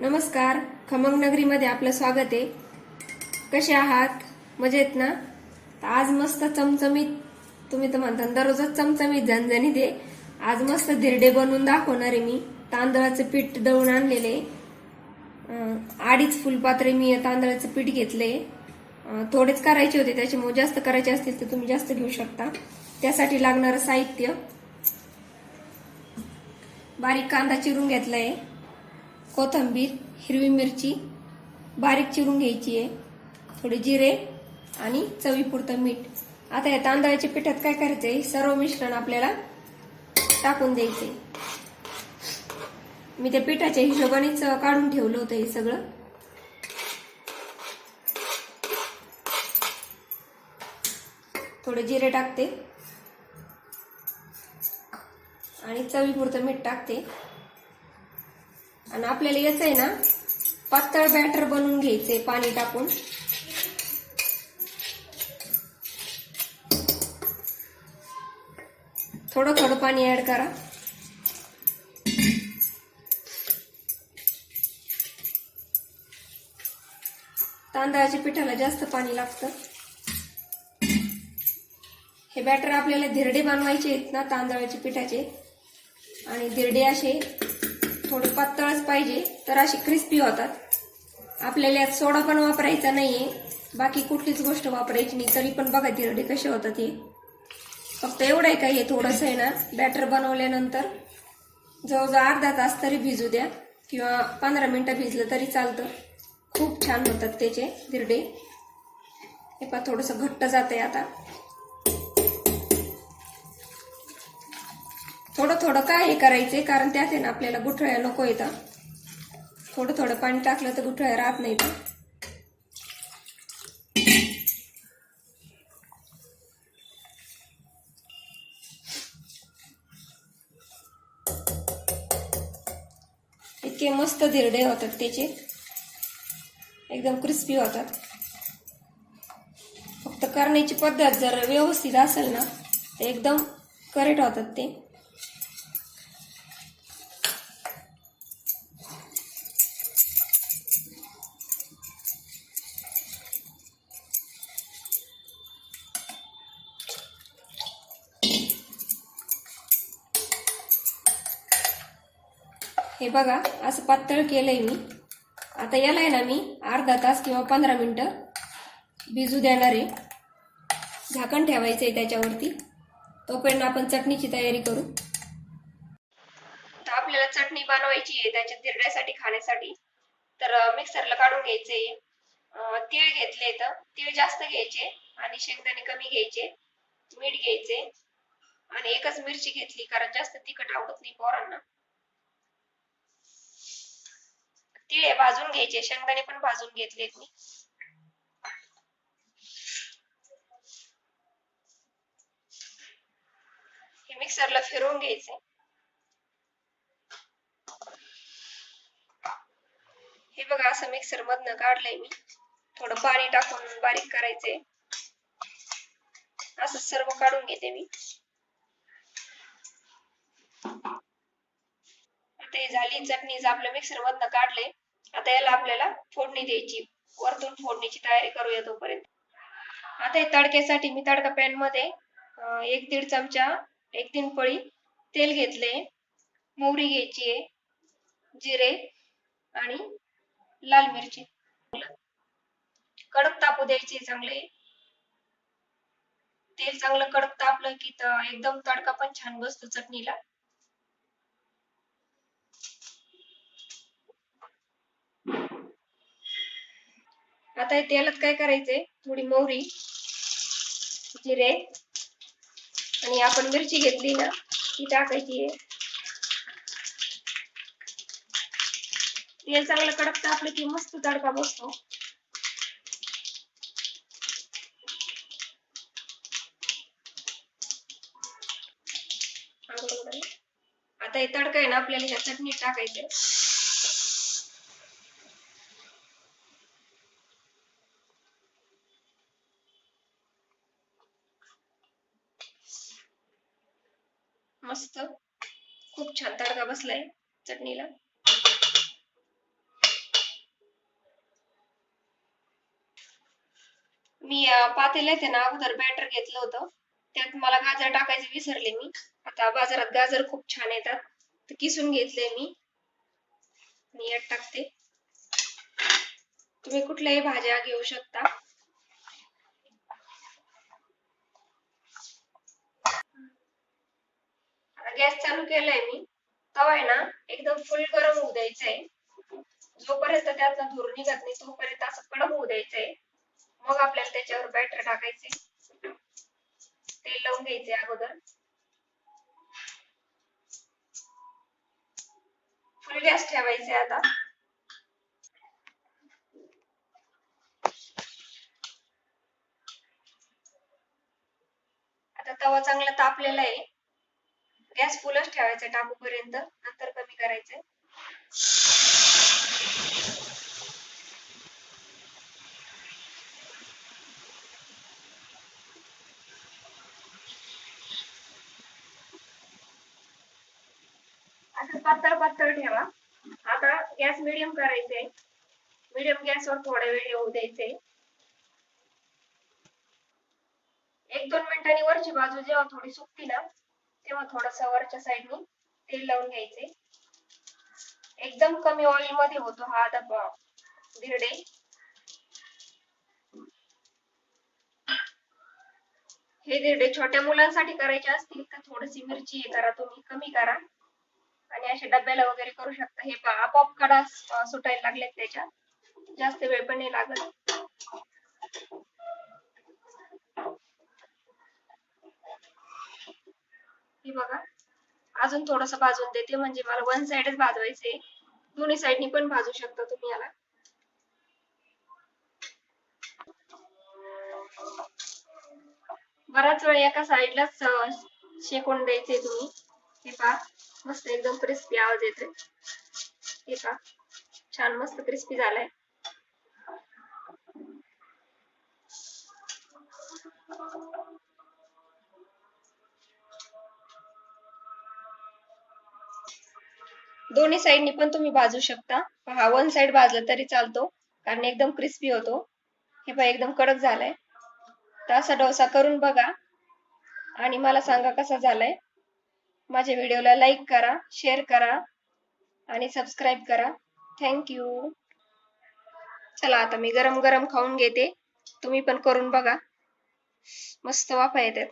नमस्कार. खमंग नगरीमध्ये आपलं स्वागत आहे. कसे आहात? मजेत ना? आज मस्त चमचमीत तुम्ही तर म्हणता दररोजच चमचमीत झणझणीत दे आज मस्त धिरडे बनवून दाखवणार आहे मी. तांदळाचं पीठ दळून आणलेले आडीच अडीच फुलपात्रे मी तांदळाचं पीठ घेतले थोडेच करायचे होते त्याच्यामुळे जास्त करायचे असतील तर तुम्ही जास्त घेऊ शकता. त्यासाठी लागणारं साहित्य. बारीक कांदा चिरून घेतलाय. कोथंबीर हिरवी मिरची बारीक चिरून घ्यायची आहे. थोडे जिरे आणि चवीपुरतं मीठ. आता या तांदळाच्या पिठात काय करायचंय? सर्व मिश्रण आपल्याला टाकून द्यायचंय. मी त्या पिठाच्या हिशोबानेच काढून ठेवलं होतं हे सगळं. थोडे जिरे टाकते. आणि चवीपुरतं मीठ टाकते. आणि आपल्याला याच आहे ना पातळ बॅटर बनवून घ्यायचे पाणी टाकून. थोडं थोडं पाणी ऍड करा. तांदळाच्या पिठाला जास्त पाणी लागतं. हे बॅटर आपल्याला धिरडे बनवायचे आहेत ना तांदळाच्या पिठाचे. आणि धिरडे असे थोडं पातळच पाहिजे. तर अशी क्रिस्पी होतात. आपल्याला यात सोडा पण वापरायचा नाहीये. बाकी कुठलीच गोष्ट वापरायची नाही. तरी पण बघा तिरडे कसे होतात हे. फक्त एवढं आहे का हे थोडंसं आहे ना बॅटर बनवल्यानंतर जवळजवळ अर्धा तास तरी भिजू द्या किंवा पंधरा मिनिटं भिजलं तरी चालतं. खूप छान होतात त्याचे धिरडे हे पा थोडंसं घट्ट जात आहे आता. थोडं थोडं काय हे करायचंय? कारण त्यात आहे ना आपल्याला गुठळ्या नको येतं थोडं थोडं पाणी टाकलं तर गुठळ्या राहत नाही तर इतके मस्त धिरडे होतात त्याचे. एकदम क्रिस्पी होतात. फक्त करण्याची पद्धत जर व्यवस्थित असेल ना तर एकदम करेक्ट होतात ते. हे बघा असं पातळ केलंय मी. आता याला आहे ना मी अर्धा तास किंवा पंधरा मिनटं भिजू देणार आहे. झाकण ठेवायचं आहे त्याच्यावरती. तोपर्यंत आपण चटणीची तयारी करू. तर आपल्याला चटणी बनवायची आहे त्याच्या दिरड्यासाठी खाण्यासाठी. तर मिक्सरला काढून घ्यायचंय. अं, तीळ घेतले तर तीळ जास्त घ्यायचे आणि शेंगदाणे कमी घ्यायचे मीठ घ्यायचे. आणि एकच मिरची घेतली कारण जास्त तिखट आवडत नाही पोरांना. तिळे भाजून घ्यायचे शेंगदाणे पण भाजून घेतलेत मी. हे मिक्सरला फिरवून घ्यायचे. हे बघा असं मिक्सर मधनं काढलंय मी. थोडं पाणी टाकून बारीक करायचंय असं सर्व काढून घेते मी. आता झाली चटणी आपलं मिक्सर मधनं काढले आता याला आपल्याला फोडणी द्यायची. वरतून फोडणीची तयारी करूया तोपर्यंत. आता हे तडक्यासाठी मी तडका पॅनमध्ये एक दीड चमचा एक तीन पळी तेल घेतले. मोहरी घ्यायची आहे जिरे आणि लाल मिरची. कडक तापू द्यायचे चांगले. तेल चांगलं कडक तापलं की एकदम तडका पण छान बसतो चटणीला. आता हे तेलात काय करायचंय? थोडी मोहरी जिरे आणि आपण मिरची घेतली ना ती टाकायची आहे. तेल चांगलं कडक तापलं की मस्त तडका बसतो. आता हे तडका आहे ना आपल्याला ह्या चटणीत टाकायचंय. चव खूप छान तडका बसलाय चटणीला. मी पातेल येते ना अगोदर बॅटर घेतलं होतं. त्यात मला गाजर टाकायचे विसरले मी. आता बाजारात गाजर खूप छान येतात. तर किसून घेतले मी. यात टाकते. तुम्ही कुठल्याही भाज्या घेऊ शकता. आता गॅस चालू केलाय मी. तवा आहे ना एकदम फुल गरम होऊ द्यायचा आहे जोपर्यंत त्यातला धूर निघत नाही तोपर्यंत असं कडक होऊ द्यायचंय. मग आपल्याला त्याच्यावर बॅटर टाकायचे तेल लावून घ्यायचे अगोदर. फुल गॅस ठेवायचे आता. आता तवा चांगला तापलेला आहे. गॅस फुलच ठेवायचा टाकूपर्यंत नंतर कमी करायचंय असं पातळ पातळ ठेवा. आता गॅस मिडियम करायचे मिडियम गॅसवर थोडा वेळ येऊ द्यायचे एक दोन मिनिटांनी वरची बाजू जेव्हा थोडी सुकती ना तेव्हा थोडस वरच्या साईडनी तेल लावून घ्यायचे. एकदम कमी ऑइलमध्ये होतो हा आता ब- धिरडे हे धिरडे छोट्या मुलांसाठी करायचे असतील तर थोडीशी मिरची हे करा तुम्ही कमी करा. आणि असे डब्याला वगैरे करू शकता. हे पहा आपोआप कडा सुटायला लागलेत त्याच्यात. जास्त वेळ पण नाही लागत. हे बघा. अजून थोडस भाजून देते म्हणजे मला वन साइडच भाजवायचे दोन्ही साइडनी पण भाजू शकता तुम्ही याला. बराच वेळ एका साइडलाच शेकून द्यायचे तुम्ही. हे पहा मस्त एकदम क्रिस्पी आवाज येतोय. हे पहा छान मस्त क्रिस्पी झालाय. दोन्ही साईडनी पण तुम्ही भाजू शकता. पहा वन साइड भाजला तरी चालतो कारण एकदम क्रिस्पी होतो. हे पहा एकदम कडक झालाय. तर असा डोसा करून बघा. आणि मला सांगा कसा झालाय. माझ्या व्हिडिओला लाईक करा शेअर करा आणि सबस्क्राईब करा. थँक्यू चला आता मी गरम गरम खाऊन घेते. तुम्ही पण करून बघा. मस्त वाफा येतात.